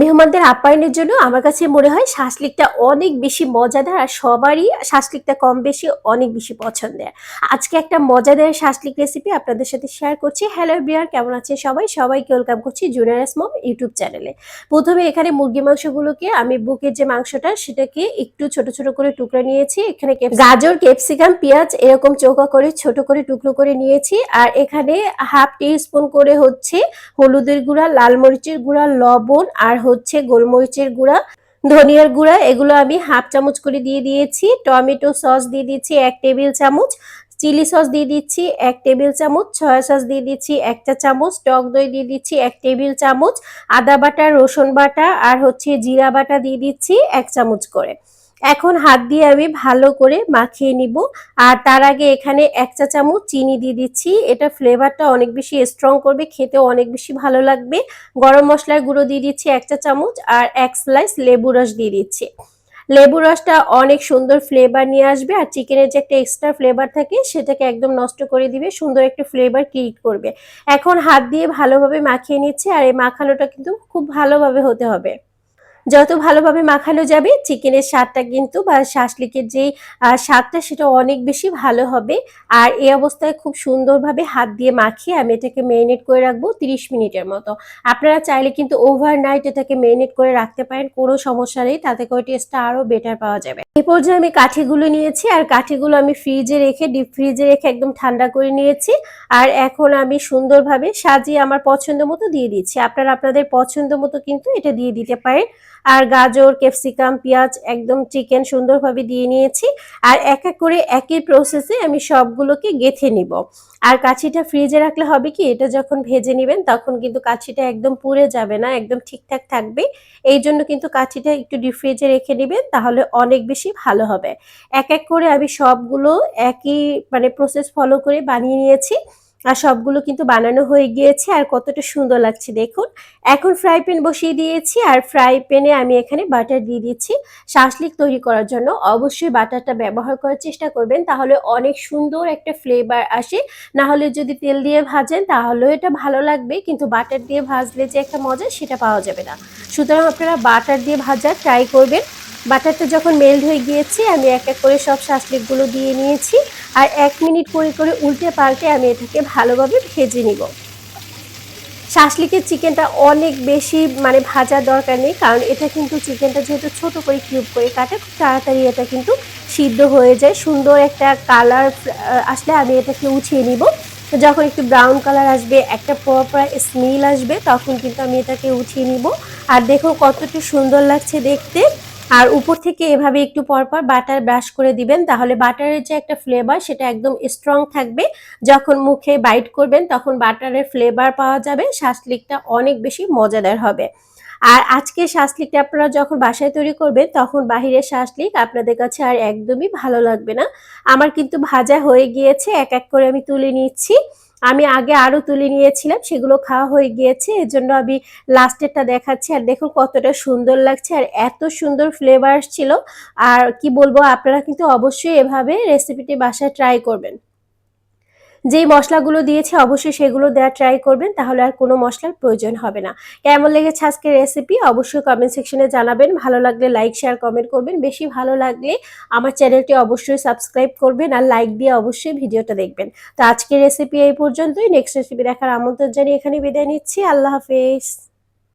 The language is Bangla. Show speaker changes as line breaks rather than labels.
মেহমানদের আপ্যায়নের জন্য আমার কাছে মনে হয় শাসলিকটা অনেক বেশি মজাদার আর সবারই শাসলিকটা কম বেশি অনেক বেশি পছন্দের। আজকে একটা মজাদার শাসলিক রেসিপি আপনাদের সাথে শেয়ার করছি। হ্যালো বিয়ার কেমন আছে সবাই? সবাইকে ওয়েলকাম করছি জুনিয়ার মম ইউটিউব চ্যানেলে প্রথমে এখানে মুরগি মাংসগুলোকে আমি বুকের যে মাংসটা, সেটাকে একটু ছোট ছোট করে টুকরো নিয়েছি। এখানে গাজর, ক্যাপসিকাম, পেঁয়াজ এরকম চৌকা করে, ছোট করে টুকরো করে নিয়েছি। আর এখানে হাফ টি স্পুন করে হচ্ছে হলুদের গুঁড়া, লাল মরিচের গুঁড়া, লবণ আর হচ্ছে গোলমরিচের গুঁড়া, ধনিয়ার গুঁড়া, এগুলো আমি হাফ চামচ করে দিয়ে দিয়েছি। টমেটো সস দিয়ে দিচ্ছি এক টেবিল চামচ, চিলি সস দিয়ে দিচ্ছি এক টেবিল চামচ ছয়া সস দিয়ে দিচ্ছি একটা চামচ, টক দই দিয়ে দিচ্ছি এক টেবিল চামচ, আদা বাটা, রসুন বাটা, আর হচ্ছে জিরা বাটা দিয়ে দিচ্ছি এক চামচ করে। এখন হাত দিয়ে আমি ভালো করে মাখিয়ে নিব। আর তার আগে এখানে এক চা চামচ চিনি দিয়ে দিচ্ছি। এটা ফ্লেভারটা অনেক বেশি স্ট্রং করবে, খেতেও অনেক বেশি ভালো লাগবে। গরম মশলার গুঁড়ো দিয়ে দিচ্ছি এক চা চামচ আর এক স্লাইস লেবু রস দিয়ে দিচ্ছি। লেবু রসটা অনেক সুন্দর ফ্লেভার নিয়ে আসবে আর চিকেনের যে একটা এক্সট্রা ফ্লেভার থাকে, সেটাকে একদম নষ্ট করে দিবে, সুন্দর একটা ফ্লেভার ক্রিয়েট করবে। এখন হাত দিয়ে ভালোভাবে মাখিয়ে নিচ্ছে আর এই মাখানোটা কিন্তু খুব ভালোভাবে হতে হবে। যত ভালোভাবে মাখানো যাবে চিকেনের স্বাদটা কিন্তু বা শাসলিকের আহ, স্বাদটা সেটা অনেক বেশি ভালো হবে। আর এই অবস্থায় খুব সুন্দরভাবে হাত দিয়ে মাখিয়ে আমি এটাকে মেরিনেট করে রাখব তিরিশ মিনিটের মতো। আপনারা চাইলে কিন্তু ওভারনাইট এটাকে মেরিনেট করে রাখতে পারেন কোনো সমস্যা নেই তাতে করে টেস্টটা আরও বেটার পাওয়া যাবে। এই পর্যায়ে আমি কাঠিগুলো নিয়েছি আর কাঠিগুলো আমি ফ্রিজে রেখে ডিপ ফ্রিজে রেখে একদম ঠান্ডা করে নিয়েছি। আর এখন আমি সুন্দরভাবে সাজিয়ে আমার পছন্দ মতো দিয়ে দিচ্ছি। আপনারা আপনাদের পছন্দ মতো কিন্তু এটা দিয়ে দিতে পারেন। আর গাজর, ক্যাপসিকাম, পেঁয়াজ একদম চিকেন সুন্দরভাবে দিয়ে নিয়েছি। আর এক এক করে একই প্রসেসে আমি সবগুলোকে গেথে নিব। আর কাছিটা ফ্রিজে রাখলে হবে কি, এটা যখন ভেজে নেবেন তখন কিন্তু কাছিটা একদম পুড়ে যাবে না, একদম ঠিকঠাক থাকবে। এই জন্য কিন্তু কাছিটা একটু ডিপ ফ্রিজে রেখে নেবেন, তাহলে অনেক বেশি ভালো হবে। এক এক করে আমি সবগুলো একই মানে প্রসেস ফলো করে বানিয়ে নিয়েছি। আর সবগুলো কিন্তু বানানো হয়ে গিয়েছে আর কতটা সুন্দর লাগছে দেখুন। এখন ফ্রাই প্যান বসিয়ে দিয়েছি আর ফ্রাই প্যানে আমি এখানে বাটার দিয়ে দিচ্ছি। শাসলিক তৈরি করার জন্য অবশ্যই বাটারটা ব্যবহার করার চেষ্টা করবেন তাহলে অনেক সুন্দর একটা ফ্লেভার আসে। না হলে যদি তেল দিয়ে ভাজেন তাহলেও এটা ভালো লাগবে কিন্তু বাটার দিয়ে ভাজলে যে একটা মজা সেটা পাওয়া যাবে না। সুতরাং আপনারা বাটার দিয়ে ভাজা ট্রাই করবেন। বাটারটা যখন মেল্ট হয়ে গিয়েছে, আমি এক এক করে সব শাসলিকগুলো দিয়ে নিয়েছি। আর এক মিনিট করে করে উল্টে পাল্টে আমি এটাকে ভালোভাবে ভেজে নিব। শাসলিকের চিকেনটা অনেক বেশি মানে ভাজার দরকার নেই, কারণ এটা কিন্তু চিকেনটা যেহেতু ছোট করে কিউব করে কাটে, খুব তাড়াতাড়ি এটা কিন্তু সিদ্ধ হয়ে যায়। সুন্দর একটা কালার আসলে আমি এটাকে উঠিয়ে নিব। যখন একটু ব্রাউন কালার আসবে, একটা প্রপার স্মেল আসবে, তখন কিন্তু আমি এটাকে উঠিয়ে নিব। আর দেখো কতটা সুন্দর লাগছে দেখতে। আর উপর থেকে এভাবে একটু পরপর বাটার ব্রাশ করে দিবেন, তাহলে বাটারের যে একটা ফ্লেভার সেটা একদম স্ট্রং থাকবে। যখন মুখে বাইট করবেন, তখন বাটারের ফ্লেভার পাওয়া যাবে শাসলিকটা অনেক বেশি মজাদার হবে। আর আজকে শাসলিকটা আপনারা যখন বাসায় তৈরি করবেন, তখন বাহিরের শাসলিক আপনাদের কাছে আর একদমই ভালো লাগবে না। আমার কিন্তু ভাজা হয়ে গিয়েছে, এক এক করে আমি তুলে নিচ্ছি। আমি আগে আরও তুলে নিয়েছিলাম, সেগুলো খাওয়া হয়ে গিয়েছে, এর জন্য আমি লাস্টেরটা দেখাচ্ছি। আর দেখুন কতটা সুন্দর লাগছে, আর এত সুন্দর ফ্লেভার ছিল। আর কি বলব, আপনারা কিন্তু অবশ্যই এভাবে রেসিপিটি বাসায় ট্রাই করবেন। যেই মশলাগুলো দিয়েছে, অবশ্যই সেগুলো দেওয়া ট্রাই করবেন, তাহলে আর কোনো মশলার প্রয়োজন হবে না। কেমন লেগেছে আজকের রেসিপি অবশ্যই কমেন্ট সেকশনে জানাবেন। ভালো লাগলে লাইক শেয়ার কমেন্ট করবেন। বেশি ভালো লাগলে আমার চ্যানেলটি অবশ্যই সাবস্ক্রাইব করবেন আর লাইক দিয়ে অবশ্যই ভিডিওটা দেখবেন। তো আজকের রেসিপি এই পর্যন্তই। নেক্সট রেসিপি দেখার আমন্ত্রণ জানিয়ে এখানে বিদায় নিচ্ছি। আল্লাহ হাফেজ।